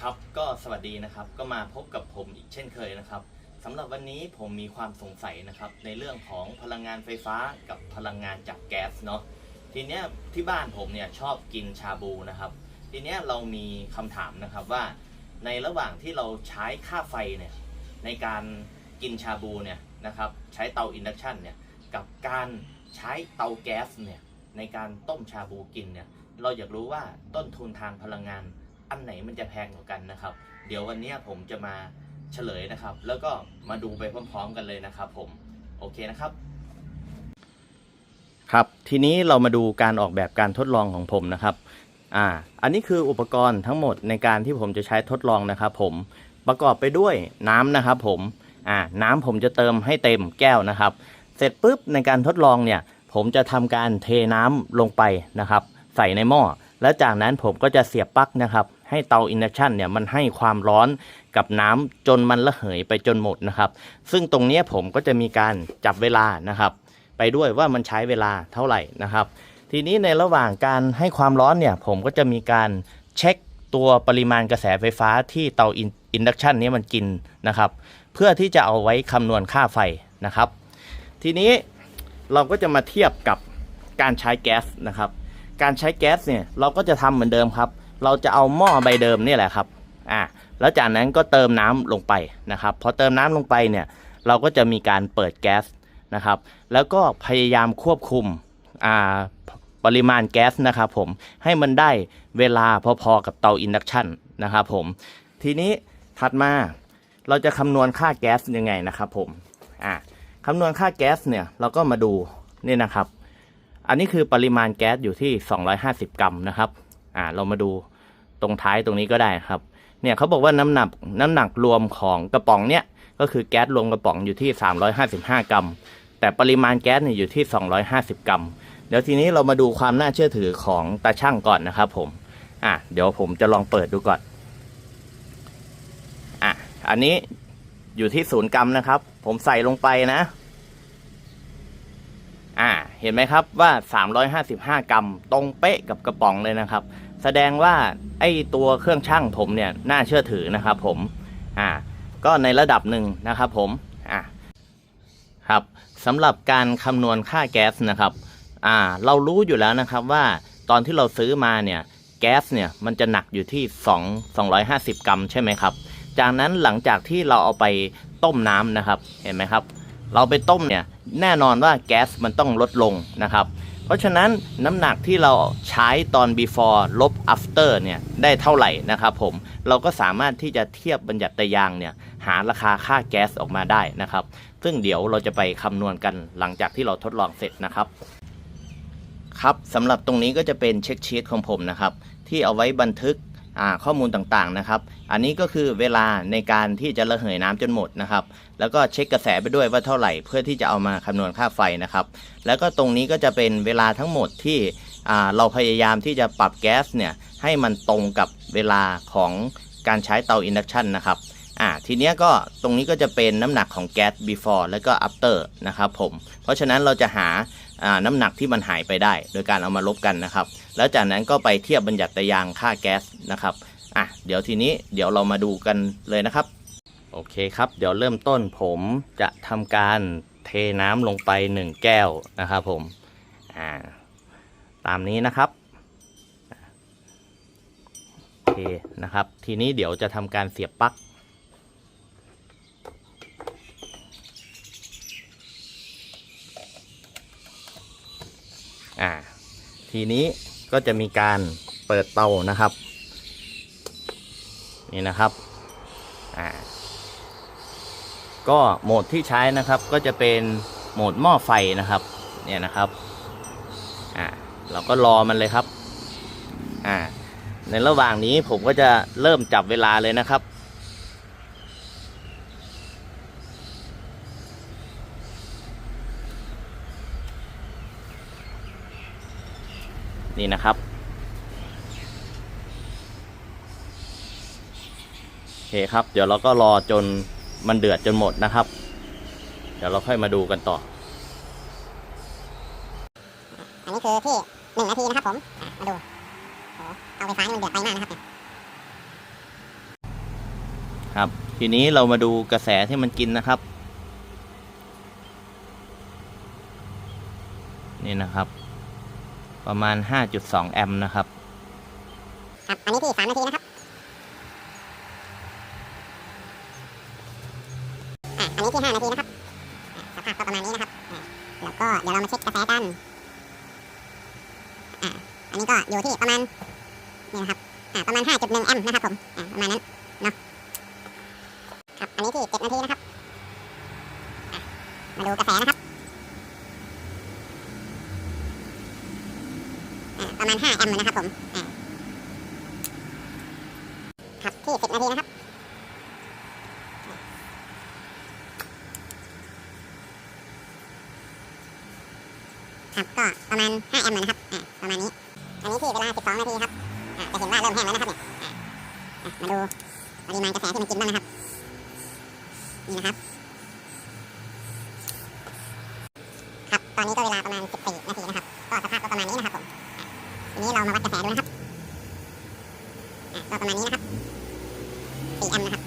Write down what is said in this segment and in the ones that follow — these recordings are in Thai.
ครับก็สวัสดีนะครับก็มาพบกับผมอีกเช่นเคยนะครับสำหรับวันนี้ผมมีความสงสัยนะครับในเรื่องของพลังงานไฟฟ้ากับพลังงานจากแก๊สเนาะทีเนี้ยที่บ้านผมเนี่ยชอบกินชาบูนะครับ ทีเนี้ยเรามีคำถามนะครับว่า ในระหว่างที่เราใช้ค่าไฟเนี่ยในการกินชาบูเนี่ยนะครับใช้เตาอินดักชันเนี่ยกับการใช้เตาแก๊สเนี่ยในการต้มชาบูกินเนี่ยเราอยากรู้ว่าต้นทุนทางพลังงาน อันไหนมันจะแพงกว่ากันนะครับ เดี๋ยววันนี้ผมจะมาเฉลยนะครับ แล้วก็มาดูไปพร้อมๆกันเลยนะครับ ผมโอเคนะครับ ครับทีนี้เรามาดูการออกแบบการทดลองของผมนะครับอ่าอันนี้คืออุปกรณ์ทั้งหมดในการที่ผมจะใช้ทดลองนะครับ ผมประกอบไปด้วยน้ำนะครับ ผมอ่าน้ำผมจะเติมให้เต็มแก้วนะครับ เสร็จปุ๊บในการทดลองเนี่ย ผมจะทำการเทน้ำลงไปนะครับ ใส่ในหม้อแล้วจากนั้นผมก็จะเสียบปลั๊กนะครับ ให้เตาอินดักชันเนี่ยมันให้ความร้อนกับน้ำจนมันระเหยไปจนหมดนะครับ ซึ่งตรงนี้ผมก็จะมีการจับเวลานะครับ ไปด้วยว่ามันใช้เวลาเท่าไหร่นะครับ ทีนี้ในระหว่างการให้ความร้อนเนี่ยผมก็จะมีการเช็คตัวปริมาณกระแสไฟฟ้าที่เตาอินดักชันนี้มันกินนะครับ เพื่อที่จะเอาไว้คำนวณค่าไฟนะครับ ทีนี้เราก็จะมาเทียบกับการใช้แก๊สนะครับ การใช้แก๊สเนี่ยเราก็จะทำเหมือนเดิมครับ เราจะเอาหม้อใบเดิมนี่แหละครับอ่าแล้วจากนั้นก็เติมน้ำลงไปนะครับพอเติมน้ำลงไปเนี่ยเราก็จะมีการเปิดแก๊สนะครับ แล้วก็พยายามควบคุมอ่าปริมาณแก๊สนะครับผมให้มันได้เวลาพอๆกับเตาอินดักชันนะครับผมทีนี้ถัดมาเราจะคำนวณค่าแก๊สยังไงนะครับผมอ่าคำนวณค่าแก๊สเนี่ยเราก็มาดูนี่นะครับ อันนี้คือปริมาณแก๊สอยู่ที่ 250 กรัมนะครับ อ่าเรามาดูตรงท้ายตรงนี้ก็ได้ครับ เนี่ยเขาบอกว่าน้ำหนักน้ำหนักรวมของกระป๋องเนี่ยก็คือแก๊สรวมกระป๋องอยู่ที่ 355 กรัม แต่ปริมาณแก๊สเนี่ยอยู่ที่ 250 กรัม เดี๋ยวทีนี้เรามาดูความน่าเชื่อถือของตาช่างก่อนนะครับผมอะเดี๋ยวผมจะลองเปิดดูก่อนอะอันนี้อยู่ที่ศูนย์กรัมนะครับ ผมใส่ลงไปนะอ่าเห็นไหมครับว่า 355 กรัม ตรงเป๊ะกับกระป๋องเลยนะครับ แสดงว่าไอ้ตัวเครื่องช่างผมเนี่ยน่าเชื่อถือนะครับผมอ่าก็ในระดับหนึ่งนะครับผมอ่าครับสำหรับการคำนวณค่าแก๊สนะครับอ่าเรารู้อยู่แล้วนะครับว่าตอนที่เราซื้อมาเนี่ยแก๊สเนี่ยมันจะหนักอยู่ที่2 250 กรัม ใช่ไหมครับ จากนั้นหลังจากที่เราเอาไปต้มน้ำนะครับเห็นไหมครับ เราไปต้มเนี่ยแน่นอนว่าแก๊สมันต้องลดลงนะครับ เพราะฉะนั้นน้ำหนักที่เราใช้ตอน before ลบ after เนี่ยได้เท่าไหร่นะครับผมเราก็สามารถที่จะเทียบบัญญัติยางเนี่ยหาราคาค่าแก๊สออกมาได้นะครับ ซึ่งเดี๋ยวเราจะไปคำนวณกันหลังจากที่เราทดลองเสร็จนะครับ ครับสำหรับตรงนี้ก็จะเป็นเช็คชีตของผมนะครับ ที่เอาไว้บันทึก ข้อมูลต่างๆนะครับ อันนี้ก็คือเวลาในการที่จะระเหยน้ำจนหมดนะครับ แล้วก็เช็คกระแสไปด้วยว่าเท่าไหร่ เพื่อที่จะเอามาคำนวณค่าไฟนะครับ แล้วก็ตรงนี้ก็จะเป็นเวลาทั้งหมดที่เราพยายามที่จะปรับแก๊สเนี่ยให้มันตรงกับเวลาของการใช้เตาอินดักชันนะครับอ่าทีเนี้ยก็ตรงนี้ก็จะเป็นน้ำหนักของแก๊ส before แล้วก็ after นะครับผม เพราะฉะนั้นเราจะหาอ่าน้ำหนักที่มันหายไปได้ โดยการเอามาลบกันนะครับ แล้วจากนั้นก็ไปเทียบบัญญัติยางค่าแก๊สนะครับอะเดี๋ยวทีนี้เดี๋ยวเรามาดูกันเลยนะครับ โอเคครับ เดี๋ยวเริ่มต้นผมจะทำการเทน้ำลงไป 1 แก้วนะครับผมอ่าตามนี้นะครับโอเคนะครับ ทีนี้เดี๋ยวจะทำการเสียบปลั๊กอ่าทีนี้ ก็จะมีการเปิดเตานะครับ นี่นะครับอ่าก็โหมดที่ใช้นะครับก็จะเป็นโหมดหม้อไฟนะครับ เนี่ยนะครับอ่าเราก็รอมันเลยครับอ่าในระหว่างนี้ผมก็จะเริ่มจับเวลาเลยนะครับ นี่นะครับ โอเคครับ เดี๋ยวเราก็รอจนมันเดือดจนหมดนะครับ เดี๋ยวเราค่อยมาดูกันต่อ อันนี้คือที่หนึ่งนาทีนะครับผมอะมาดูโอ้เอาไฟฟ้านี่มันเดือดไปมากนะครับเนี่ยครับ ทีนี้เรามาดูกระแสที่มันกินนะครับ นี่นะครับ ประมาณ 5.2 แอมป์นะครับ ครับ อันนี้ที่สามนาทีนะครับอะอันนี้ที่ห้านาทีนะครับอะสภาพก็ประมาณนี้นะครับอะแล้วก็เดี๋ยวเรามาเช็คกระแสกันอะอันนี้ก็อยู่ที่ประมาณนี่นะครับอะประมาณ 5.1 แอมป์นะครับผมอะประมาณนั้นเนาะครับ อันนี้ที่7นาทีนะครับอะมาดูกระแสนะครับ อะ ประมาณ 5 แอมป์นะครับผมอะครับที่ 10 นาทีนะครับครับก็ประมาณ 5 แอมป์นะครับประมาณนี้ อันนี้ที่เวลา 12 นาทีครับจะเห็นว่าเริ่มแห้งแล้วนะครับเนี่ยมาดูปริมาณกระแสที่มันกินบ้างนะครับ นี่นะครับ ครับ ตอนนี้ก็เวลาประมาณ 14 นาทีนะครับ ก็สภาพก็ประมาณนี้นะครับ นี้เรามาวัดกระแสดูนะครับก็ประมาณนี้นะครับ4แอมป์นะครับ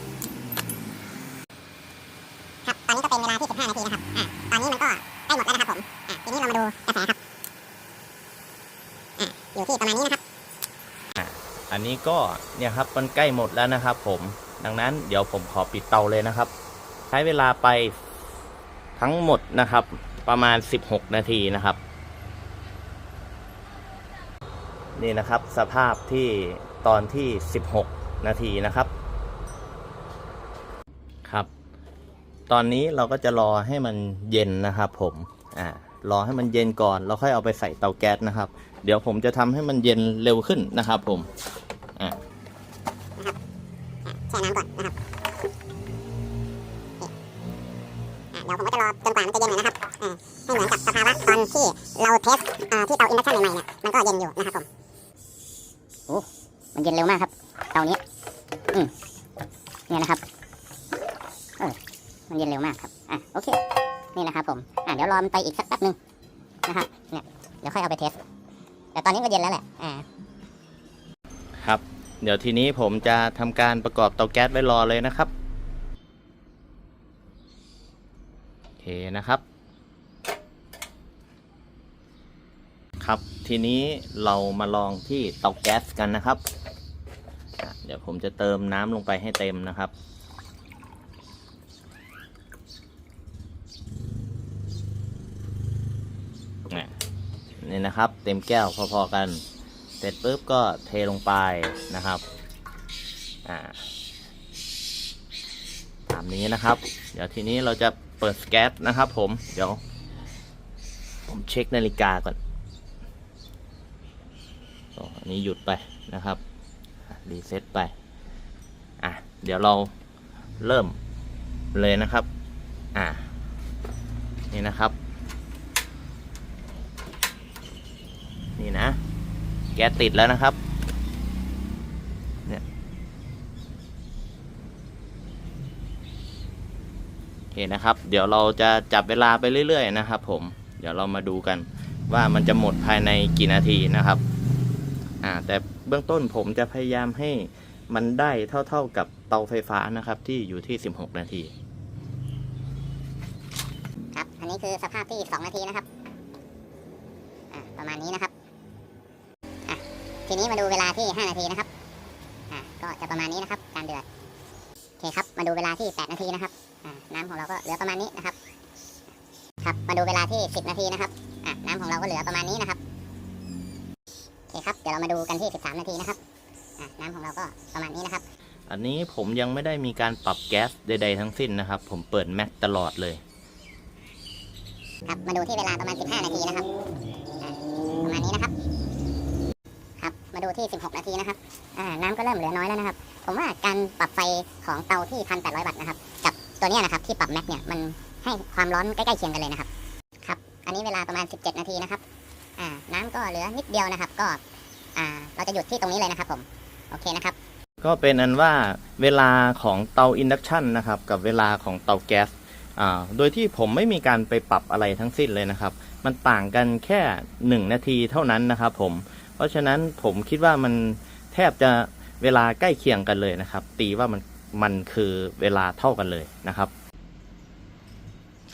ครับ ตอนนี้ก็เป็นเวลาที่ 15 นาทีนะครับอ่ตอนนี้มันก็ใกล้หมดแล้วนะครับผมอ่ทีนี้เรามาดูกระแสครับอะอยู่ที่ประมาณนี้นะครับอันนี้ก็เนี่ยครับมันใกล้หมดแล้วนะครับ ผม ดังนั้นเดี๋ยวผมขอปิดเตาเลยนะครับ ใช้เวลาไปทั้งหมดนะครับ ประมาณ 16 นาทีนะครับ นี่นะครับสภาพที่ตอนที่ 16 นาทีนะครับครับ ตอนนี้เราก็จะรอให้มันเย็นนะครับผมอ่ารอให้มันเย็นก่อนแล้วค่อยเอาไปใส่เตาแก๊สนะครับ เดี๋ยวผมจะทำให้มันเย็นเร็วขึ้นนะครับผมอ่าแช่น้ำก่อนนะครับเดี๋ยวผมก็จะรอจนกว่ามันจะเย็นหน่อยนะครับให้เหมือนกับสภาวะตอนที่เราเทสอ่าที่เตาอินดักชันใหม่ๆเนี่ยมันก็เย็นอยู่นะครับผม โอ้มันเย็นเร็วมากครับ เตานี้อืมเนี่ยนะครับเออมันเย็นเร็วมากครับ อะ โอเค นี่นะครับผม อะ เดี๋ยวรอมันไปอีกสักแป๊บนึงนะครับ เนี่ย เดี๋ยวค่อยเอาไปเทส แต่ตอนนี้ก็เย็นแล้วแหละ อ่า ครับ เดี๋ยวทีนี้ผมจะทำการประกอบเตาแก๊สไว้รอเลยนะครับ โอเคนะครับ ครับ ทีนี้เรามาลองที่เตาแก๊สกันนะครับ เดี๋ยวผมจะเติมน้ำลงไปให้เต็มนะครับ นี่นะครับเต็มแก้วพอๆกัน เสร็จปุ๊บก็เทลงไปนะครับตามนี้นะครับ เดี๋ยวทีนี้เราจะเปิดแก๊สนะครับผม เดี๋ยว ผมเช็คนาฬิกาก่อน อันนี้หยุดไปนะครับรีเซ็ตไปอะเดี๋ยวเราเริ่มเลยนะครับอ่านี่นะครับ นี่นะ แก๊สติดแล้วนะครับเนี่ยโอเคนะครับ เดี๋ยวเราจะจับเวลาไปเรื่อยๆนะครับ ผมเดี๋ยวเรามาดูกันว่ามันจะหมดภายในกี่นาทีนะครับ อ่าแต่เบื้องต้นผมจะพยายามให้มันได้เท่าๆกับเตาไฟฟ้านะครับที่อยู่ที่ 16 นาที ครับ อันนี้คือสภาพที่ 2 นาทีนะครับประมาณนี้นะครับทีนี้มาดูเวลาที่ 5 นาทีนะครับก็จะประมาณนี้นะครับ การเดือดโอเคครับ มาดูเวลาที่ 8 นาทีนะครับน้ำของเราก็เหลือประมาณนี้นะครับ ครับ มาดูเวลาที่ 10 นาทีนะครับน้ำของเราก็เหลือประมาณนี้นะครับ ดี๋ยวเรามาดูกันที่ 13 นาทีนะครับอะน้ำของเราก็ประมาณนี้นะครับ อันนี้ผมยังไม่ได้มีการปรับแก๊สใดๆทั้งสิ้นนะครับ ผมเปิดแม็กตลอดเลย ครับมาดูที่เวลาประมาณ 15 นาทีนะครับอ่าประมาณนี้นะครับ ครับมาดูที่ 16 นาทีนะครับอ่าน้ำก็เริ่มเหลือน้อยแล้วนะครับ ผมว่าการปรับไฟของเตาที่ 1,800 วัตต์นะครับ กับตัวเนี้ยนะครับที่ปรับแม็กเนี่ยมันให้ความร้อนใกล้ๆเคียงกันเลยนะครับ ครับ อันนี้เวลาประมาณ 17 นาทีนะครับ อ่า น้ำก็เหลือนิดเดียวนะครับ ก็ อ่าเราจะหยุดที่ตรงนี้เลยนะครับผมโอเคนะครับ ก็เป็นอันว่าเวลาของเตาอินดักชันนะครับกับเวลาของเตาแก๊สอ่าโดยที่ผมไม่มีการไปปรับอะไรทั้งสิ้นเลยนะครับ มันต่างกันแค่ 1 นาทีเท่านั้นนะครับผม เพราะฉะนั้นผมคิดว่ามันแทบจะเวลาใกล้เคียงกันเลยนะครับ ตีว่ามันมันคือเวลาเท่ากันเลยนะครับ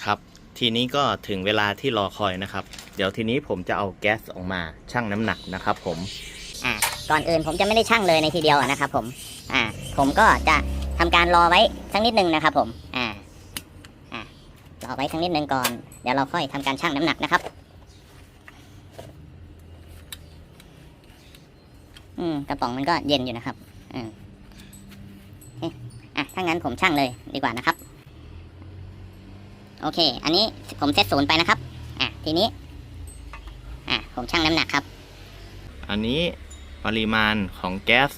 ครับ ทีนี้ก็ถึงเวลาที่รอคอยนะครับ เดี๋ยวทีนี้ผมจะเอาแก๊สออกมาชั่งน้ำหนักนะครับ ผมอ่าก่อนอื่นผมจะไม่ได้ชั่งเลยในทีเดียวนะครับผมอ่าผมก็จะทำการรอไว้สักนิดนึงนะครับ ผมอ่าอ่ารอไว้สักนิดนึงก่อน เดี๋ยวเราค่อยทำการชั่งน้ำหนักนะครับ อืมกระป๋องมันก็เย็นอยู่นะครับอืมอะถ้างั้นผมชั่งเลยดีกว่านะครับ โอเค อันนี้ผมเซตศูนย์ไปนะครับ อะทีนี้ ผมชั่งน้ำหนักครับ อันนี้ปริมาณของแก๊ส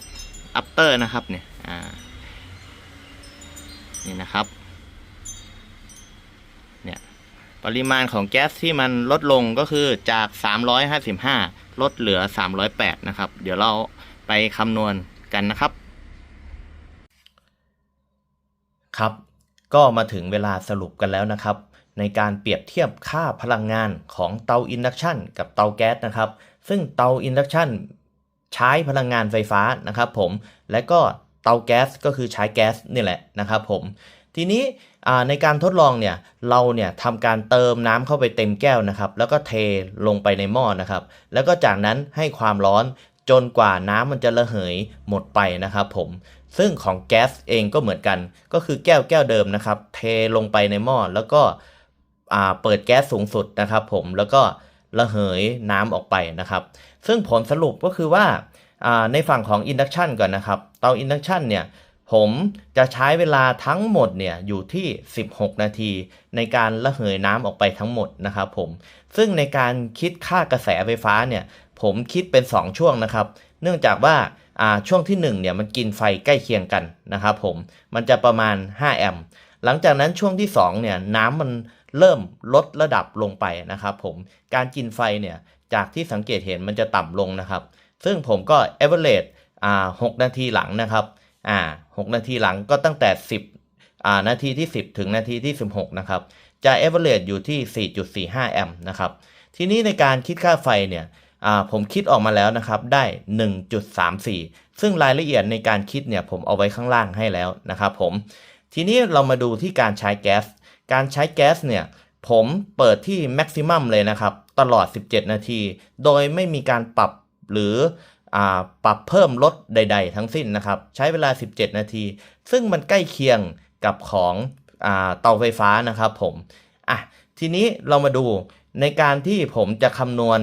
อัปเตอร์นะครับเนี่ยอ่านี่นะครับเนี่ยปริมาณของแก๊สที่มันลดลงก็คือจาก 355 ลดเหลือ 308 นะครับ เดี๋ยวเราไปคำนวณกันนะครับ ครับ ก็มาถึงเวลาสรุปกันแล้วนะครับ ในการเปรียบเทียบค่าพลังงานของเตาอินดักชันกับเตาแก๊สนะครับ ซึ่งเตาอินดักชันใช้พลังงานไฟฟ้านะครับผม และก็เตาแก๊สก็คือใช้แก๊สนี่แหละนะครับผม ทีนี้ในการทดลองเนี่ยเราเนี่ยทำการเติมน้ำเข้าไปเต็มแก้วนะครับ แล้วก็เทลงไปในหม้อนะครับ แล้วก็จากนั้นให้ความร้อนจนกว่าน้ำมันจะระเหยหมดไปนะครับผมซึ่งของแก๊สเองก็เหมือนกัน ก็คือแก้วแก้วเดิมนะครับ เทลงไปในหม้อแล้วก็ เปิดแก๊สสูงสุดนะครับ ผมแล้วก็ระเหยน้ำออกไปนะครับ ซึ่งผลสรุปก็คือว่าในฝั่งของ Induction ก่อนนะครับ เตา Induction เนี่ยผมจะใช้เวลาทั้งหมดเนี่ยอยู่ที่ 16 นาที ในการระเหยน้ำออกไปทั้งหมดนะครับผม ซึ่งในการคิดค่ากระแสไฟฟ้าเนี่ยผมคิดเป็น 2 ช่วงนะครับ เนื่องจากว่าอ่าช่วงที่1เนี่ยมันกินไฟใกล้เคียงกันนะครับผม มันจะประมาณ 5 แอมป์ หลังจากนั้นช่วงที่2เนี่ยน้ำมัน เริ่มลดระดับลงไปนะครับผมการกินไฟเนี่ยจากที่สังเกตเห็นมันจะต่ำลงนะครับ ซึ่งผมก็ average อ่า6นาทีหลังนะครับอ่า6นาทีหลังก็ตั้งแต่ 10อ่านาทีที่ 10 ถึงนาทีที่ 16 นะครับ จะ average อยู่ที่ 4.45 แอมป์นะครับ ทีนี้ในการคิดค่าไฟเนี่ยอ่าผมคิดออกมาแล้วนะครับได้ 1.34 ซึ่งรายละเอียดในการคิดเนี่ยผมเอาไว้ข้างล่างให้แล้วนะครับผม ทีนี้เรามาดูที่การใช้แก๊ส การใช้แก๊สเนี่ยผมเปิดที่แม็กซิมัมเลยนะครับ ตลอด 17 นาที โดยไม่มีการปรับหรืออปรับเพิ่มลดใด ๆ ทั้งสิ้นนะครับ ใช้เวลา 17 นาที ซึ่งมันใกล้เคียงกับของอเตาไฟฟ้านะครับผมอะทีนี้เรามาดูในการที่ผมจะคำนวณ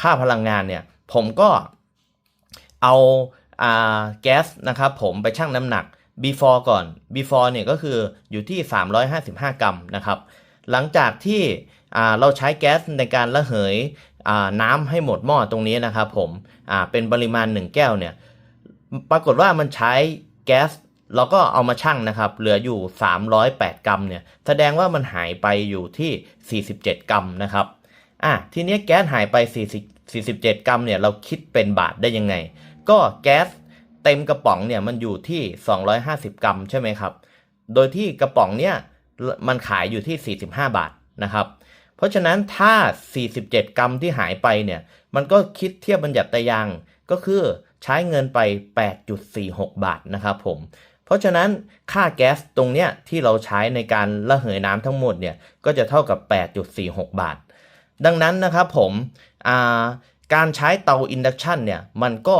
ค่าพลังงานเนี่ย ผมก็เอาอ่าแก๊สนะครับผมไปชั่งน้ำหนัก before ก่อน before เนี่ยก็คืออยู่ที่ 355 กรัมนะครับ หลังจากที่เราใช้แก๊สในการระเหยน้ำให้หมดหม้อตรงนี้นะครับผมเป็นปริมาณ 1 แก้วเนี่ย ปรากฏว่ามันใช้แก๊สเราก็เอามาชั่งนะครับ เหลืออยู่ 308 กรัมเนี่ย แสดงว่ามันหายไปอยู่ที่ 47 กรัมนะครับ อะ ทีนี้แก๊สหายไป 40 47 กรัมเนี่ย เราคิดเป็นบาทได้ยังไง ก็แก๊ส เต็มกระป๋องเนี่ยมันอยู่ที่ 250 กรัมใช่ไหมครับ โดยที่กระป๋องเนี่ยมันขายอยู่ที่ 45 บาทนะครับ เพราะฉะนั้นถ้า 47 กรัมที่หายไปเนี่ย มันก็คิดเทียบบัญญัติตายางก็คือใช้เงินไป 8.46 บาทนะครับผม เพราะฉะนั้นค่าแก๊สตรงเนี้ยที่เราใช้ในการระเหยน้ำทั้งหมดเนี่ยก็จะเท่ากับ 8.46 บาท ดังนั้นนะครับผมการใช้เตาอินดักชันเนี่ยมันก็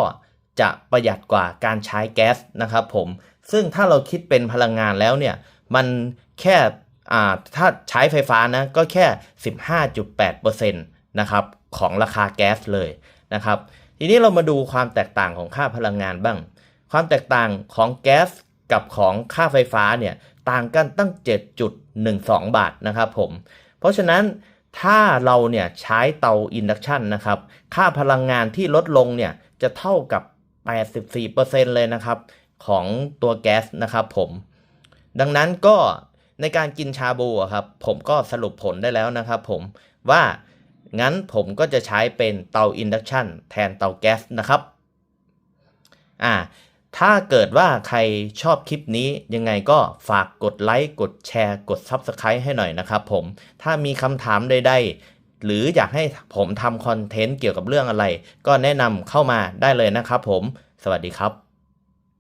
จะประหยัดกว่าการใช้แก๊สนะครับผม ซึ่งถ้าเราคิดเป็นพลังงานแล้วเนี่ย มันแค่ถ้าใช้ไฟฟ้านะก็แค่ 15.8%นะครับของราคาแก๊สเลยนะครับ ทีนี้เรามาดูความแตกต่างของค่าพลังงานบ้าง ความแตกต่างของแก๊สกับของค่าไฟฟ้าเนี่ยต่างกันตั้ง 7.12 บาทนะครับผม เพราะฉะนั้นถ้าเราเนี่ยใช้เตาอินดักชันนะครับ ค่าพลังงานที่ลดลงเนี่ยจะเท่ากับ 84%เลยนะครับ ของตัวแก๊สนะครับผม ดังนั้นก็ในการกินชาบูครับ ผมก็สรุปผลได้แล้วนะครับผมว่างั้นผมก็จะใช้เป็นเตาอินดักชันแทนเตาแก๊สนะครับอ่าถ้าเกิดว่าใครชอบคลิปนี้ยังไงก็ฝากกดไลค์ กดแชร์ กด Subscribe ให้หน่อยนะครับผม ถ้ามีคำถามใดๆ หรืออยากให้ผมทำคอนเทนต์เกี่ยวกับเรื่องอะไร ก็แนะนำเข้ามาได้เลยนะครับผม สวัสดีครับ